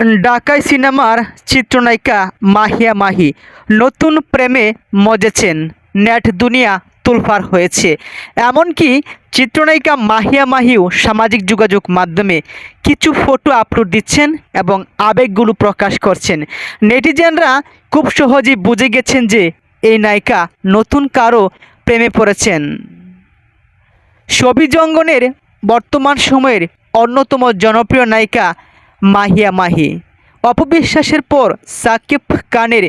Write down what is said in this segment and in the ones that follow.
ঢাকাই সিনেমার চিত্রনায়িকা মাহিয়া মাহি নতুন প্রেমে মজেছেন। নেট দুনিয়া তোলফার হয়েছে। এমনকি চিত্রনায়িকা মাহিয়া মাহিও সামাজিক যোগাযোগ মাধ্যমে কিছু ফটো আপলোড দিচ্ছেন এবং আবেগগুলো প্রকাশ করছেন। নেটিজেনরা খুব সহজেই বুঝে গেছেন যে এই নায়িকা নতুন কারও প্রেমে পড়েছেন। ছবি জঙ্গনের বর্তমান সময়ের অন্যতম জনপ্রিয় নায়িকা মাহিয়া মাহি। অপবিশ্বাসের পর সাকিব খানের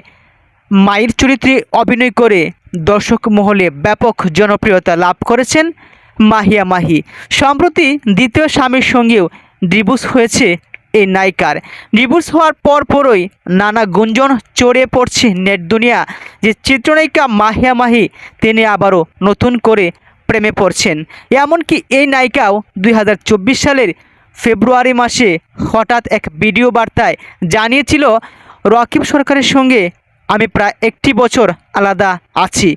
মায়ের চরিত্রে অভিনয় করে দর্শক মহলে ব্যাপক জনপ্রিয়তা লাভ করেছেন মাহিয়া মাহি। সম্প্রতি দ্বিতীয় স্বামীর সঙ্গেও ডিভোর্স হয়েছে এই নায়িকার। ডিভোর্স হওয়ার পর পরই নানা গুঞ্জন চড়ে পড়ছে নেট দুনিয়া। যে চিত্রনায়িকা মাহিয়া মাহি, তিনি আবারও নতুন করে প্রেমে পড়ছেন। এমনকি এই নায়িকাও দুই হাজার চব্বিশ সালের ফেব্রুয়ারি মাসে হঠাৎ এক ভিডিও বার্তায় জানিয়েছিল, রকিব সরকারের সঙ্গে আমি প্রায় একটি বছর আলাদা আছি।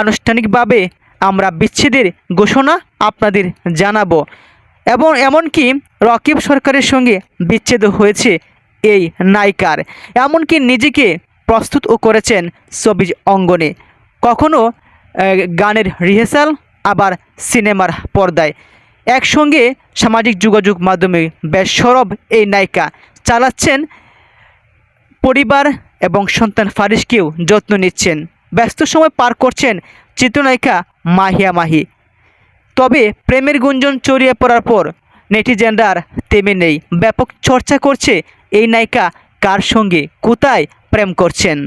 আনুষ্ঠানিকভাবে আমরা বিচ্ছেদের ঘোষণা আপনাদের জানাব। এবং এমনকি রকিব সরকারের সঙ্গে বিচ্ছেদ হয়েছে এই নায়িকার। এমনকি নিজেকে প্রস্তুতও করেছেন ছবি অঙ্গনে। কখনো গানের রিহার্সাল, আবার সিনেমার পর্দায়। একসঙ্গে সামাজিক যোগাযোগ মাধ্যমে বেশ সরব এই নায়িকা চালাচ্ছেন পরিবার এবং সন্তান ফারিসকেও যত্ন নিচ্ছেন। ব্যস্ত সময় পার করছেন চিত্রনায়িকা মাহিয়া মাহি। তবে প্রেমের গুঞ্জন ছড়িয়ে পড়ার পর নেটিজেনরা আর তেমে নেই। ব্যাপক চর্চা করছে এই নায়িকা কার সঙ্গে কোথায় প্রেম করছেন।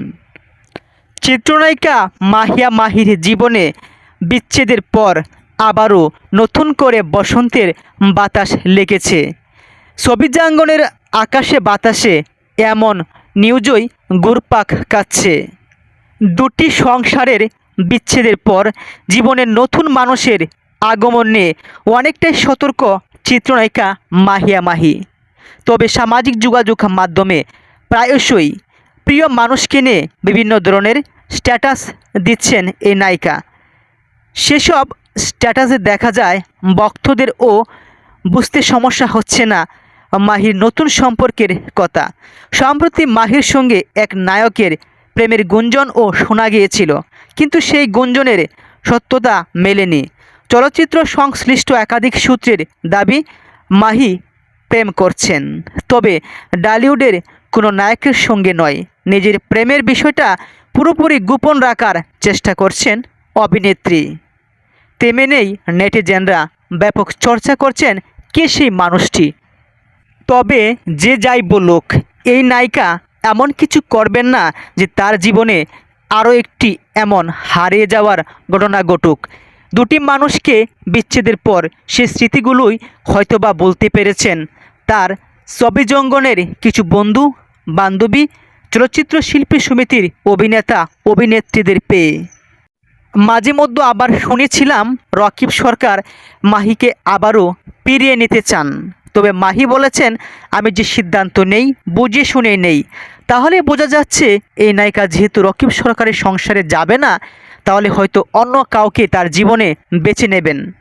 চিত্রনায়িকা মাহিয়া মাহির জীবনে বিচ্ছেদের পর আবারও নতুন করে বসন্তের বাতাস লেগেছে। ছবিজাঙ্গনের আকাশে বাতাসে এমন নিউজই গুরপাক কাচ্ছে দুটি সংসারের বিচ্ছেদের পর জীবনের নতুন মানুষের আগমন নিয়ে অনেকটাই সতর্ক চিত্রনায়িকা মাহিয়া মাহি। তবে সামাজিক যোগাযোগ মাধ্যমে প্রায়শই প্রিয় মানুষকে নিয়ে বিভিন্ন ধরনের স্ট্যাটাস দিচ্ছেন এই নায়িকা। সেসব স্ট্যাটাসে দেখা যায় ভক্তদেরও বুঝতে সমস্যা হচ্ছে না মাহির নতুন সম্পর্কের কথা। সম্প্রতি মাহির সঙ্গে এক নায়কের প্রেমের গুঞ্জনও শোনা গিয়েছিল, কিন্তু সেই গুঞ্জনের সত্যতা মেলেনি। চলচ্চিত্র সংশ্লিষ্ট একাধিক সূত্রের দাবি, মাহি প্রেম করছেন, তবে ডালিউডের কোনো নায়কের সঙ্গে নয়, নিজের প্রেমের বিষয়টা পুরোপুরি গোপন রাখার চেষ্টা করছেন অভিনেত্রী। তেমনেই নেটিজেনরা। ব্যাপক চর্চা করছেন কে সেই মানুষটি? তবে যে যাই বলুক, এই নায়িকা এমন কিছু করবেন না যে তার জীবনে আরও একটি এমন হারিয়ে যাওয়ার ঘটনা ঘটুক। দুটি মানুষকে বিচ্ছেদের পর সে স্মৃতিগুলোই হয়তোবা বলতে পেরেছেন। তার ছবি জঙ্গনের কিছু বন্ধু, বান্ধবী চলচ্চিত্র শিল্পী সমিতির অভিনেতা, অভিনেত্রীদের পেয়ে। মাঝে মধ্যে আবার শুনেছিলাম রকিব সরকার মাহিকে আবারও পেরিয়ে নিতে চান। তবে মাহি বলেছেন, আমি যে সিদ্ধান্ত নেই, বুঝে শুনে নেই। তাহলে বোঝা যাচ্ছে, এই নায়িকা যেহেতু রকিব সরকারের সংসারে যাবে না, তাহলে হয়তো অন্য কাউকে তার জীবনে বেছে নেবেন।